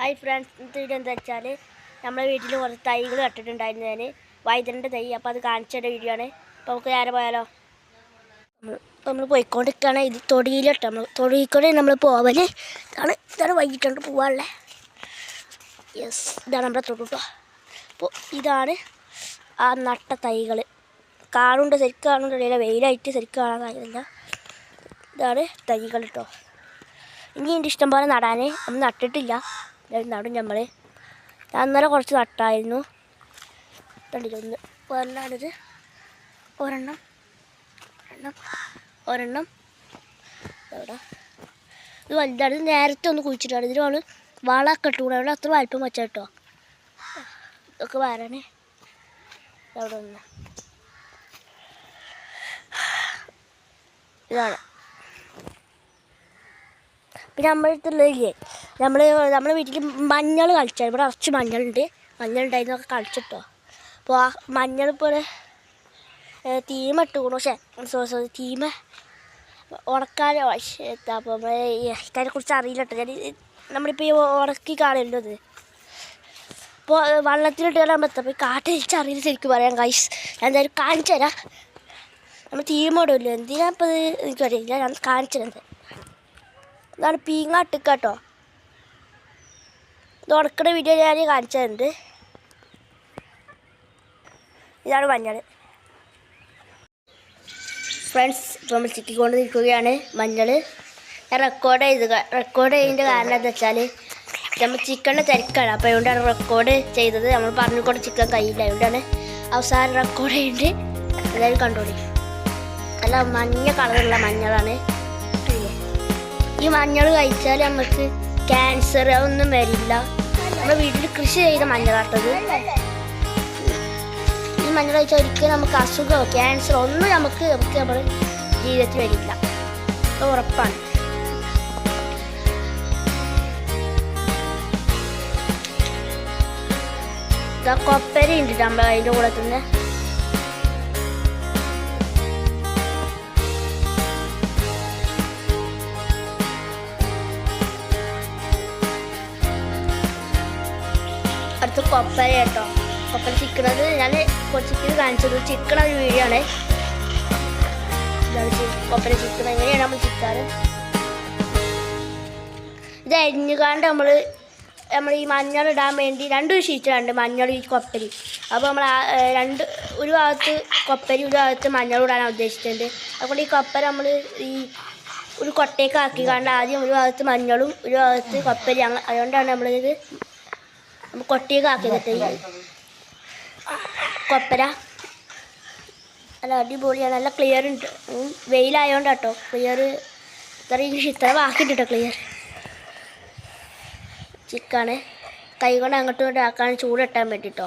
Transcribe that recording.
Hi friends ഇന്നത്തെ video എന്താ വെച്ചാൽ നമ്മളെ വീട്ടിൽ കുറച്ച് തൈകൾ നട്ടിട്ടുണ്ടായിരുന്നു ഞാൻ വൈദ്യന്റെ തൈ അപ്പോൾ അത് കാണിച്ചതിന്റെ വീഡിയോ ആണ്. അപ്പോൾ നമുക്ക് നേരെ പോയാലോ? നമ്മൾ പോയിക്കൊണ്ടിരിക്കുകയാണ് ഇത് തൊടിയിലിട്ട് നമ്മൾ തൊടിയിൽക്കൂടെ നമ്മൾ പോവൽ. ഇതാണ് ഇതാണ് വൈകിട്ടുണ്ട് പോവാനുള്ളത് യെസ് ഇതാണ് നമ്മുടെ തൊടുട്ടോ അപ്പോൾ ഇതാണ് ആ നട്ട തൈകൾ കാണുണ്ട് ശരിക്കും കാണുന്നുണ്ട്. ഇല്ല വെയിലായിട്ട് ശരിക്കും കാണാൻ കാര്യമില്ല ഇതാണ് തൈകൾ കേട്ടോ ഇനി എന്റെ ഇഷ്ടം പോലെ നടാൻ നമ്മൾ നട്ടിട്ടില്ല. ഇത് നടും നമ്മൾ ഞാൻ അന്നേരം കുറച്ച് നട്ടായിരുന്നു തണ്ടിലൊന്ന് ഒരെണ്ണാണിത്. ഒരെണ്ണം. ഒരെണ്ണം. ഒരെണ്ണം. എവിടെ ഇത് വലുതാണ്. ഇത് നേരത്തെ ഒന്ന് കുഴിച്ചിട്ടാണ്. ഇതിന് നമ്മൾ വളമൊക്കെ ഇട്ടുകൂടെ അവിടെ അത്ര വലിപ്പം വെച്ചാൽ കേട്ടോ ഇതൊക്കെ വരണേ അവിടെ ഒന്ന്. ഇതാണ്. പിന്നെ നമ്മുടെ അടുത്തുള്ളതില്ലേ നമ്മൾ നമ്മുടെ വീട്ടിൽ മഞ്ഞൾ കളിച്ചാൽ ഇവിടെ കുറച്ച് മഞ്ഞളുണ്ട്. മഞ്ഞൾ ഉണ്ടായിരുന്നൊക്കെ കളിച്ചിട്ടോ. അപ്പോൾ ആ മഞ്ഞൾ പോലെ തീമ ഇട്ടുകൂണു പക്ഷേ സോറി സോറി തീമ ഉണക്കാനോ എന്താ അപ്പോൾ ഇതിനെ കുറിച്ച് അറിയില്ല കേട്ടോ ഞാൻ നമ്മളിപ്പോൾ ഈ ഉണക്കി കാണുമല്ലോ ഇത് അപ്പോൾ വെള്ളത്തിലിട്ട് കാണാൻ പറ്റും അപ്പോൾ കാട്ടിൽ അറിയില്ല ശരിക്കും പറയാം കൈസ് ഞാൻ എന്തായാലും കാണിച്ചു തരാം. നമ്മൾ തീമ ഇടുമല്ലോ എന്തിനാ ഇപ്പോൾ എനിക്കറിയില്ല. ഞാൻ കാണിച്ചു തരാം ഇതാണ് പീങ്ങാട്ടിക്ക കേട്ടോ ഇത് ഉണക്കുന്ന വീഡിയോ ഞാൻ കാണിച്ചതുണ്ട്. ഇതാണ് മഞ്ഞൾ. ഫ്രണ്ട്സ് ഇപ്പോൾ നമ്മൾ ചിക്കിക്കൊണ്ട് നിൽക്കുകയാണ് മഞ്ഞൾ ഞാൻ റെക്കോർഡ് ചെയ്ത് റെക്കോർഡ് ചെയ്തതിന്റെ കാരണം എന്താ വെച്ചാൽ നമ്മൾ ചിക്കന്റെ തിരക്കാണ്. അപ്പോൾ അതുകൊണ്ടാണ് റെക്കോർഡ് ചെയ്തത്. നമ്മൾ പറഞ്ഞു കൊണ്ട് ചിക്കൻ കഴിയില്ല. അതുകൊണ്ടാണ് അവസാനം റെക്കോർഡ് ചെയ്തിട്ട് എല്ലാവരും കണ്ടുപിടിക്കും അല്ല മഞ്ഞ കളറുള്ള മഞ്ഞളാണ്? ഈ മഞ്ഞൾ കഴിച്ചാൽ നമുക്ക് ക്യാൻസർ ഒന്നും വരില്ല. നമ്മുടെ വീട്ടിൽ കൃഷി ചെയ്ത മഞ്ഞളാട്ടത് ഈ മഞ്ഞൾ കഴിച്ചാൽ ഒരിക്കലും നമുക്ക് അസുഖമോ ക്യാൻസറോ ഒന്നും നമുക്ക് നമുക്ക് നമ്മുടെ ജീവിതത്തിൽ വരില്ല. ഉറപ്പാണ്. കൊപ്പര ഉണ്ട് നമ്മൾ അതിന്റെ കൂടെ തന്നെ. അടുത്ത് കൊപ്പര കേട്ടോ. കൊപ്പര ചിക്കണത് ഞാൻ കുറച്ച് കാണിച്ചത്. ചിക്കണ ഒരു ചി- കൊപ്പര ചിക്കൻ എങ്ങനെയാണ് നമ്മൾ ചിക്കാറ്? ഇത് അരിഞ്ഞുകാണ്ട് നമ്മൾ നമ്മൾ ഈ മഞ്ഞൾ ഇടാൻ വേണ്ടി രണ്ട് ഷീറ്റിലുണ്ട് മഞ്ഞൾ ഈ കൊപ്പരി. അപ്പോൾ നമ്മൾ രണ്ട് ഒരു ഭാഗത്ത് കൊപ്പരി ഒരു ഭാഗത്ത് മഞ്ഞൾ ഇടാൻ ഉദ്ദേശിച്ചിട്ടുണ്ട് അതുകൊണ്ട് ഈ കൊപ്പര നമ്മൾ ഈ ഒരു കൊട്ടയൊക്കെ ആക്കി കണ്ട് ആദ്യം ഒരു ഭാഗത്ത് മഞ്ഞളും ഒരു ഭാഗത്ത് കൊപ്പരി. അതുകൊണ്ടാണ് നമ്മളിത് നമ്മൾ കൊട്ടിയൊക്കെ ആക്കിയിട്ട് കൊപ്പര നല്ല അടിപൊളിയാണ് നല്ല ക്ലിയർ ഉണ്ട്. വെയിലായതുകൊണ്ട് കേട്ടോ ക്ലിയർ ഇത്ര ഇത്ര ബാക്കിയിട്ട് ക്ലിയർ ചിക്കാണ്. കൈ കൊണ്ട് അങ്ങോട്ടും ഇങ്ങോട്ടും ആക്കാൻ ചൂടിട്ടാൻ വേണ്ടിട്ടോ.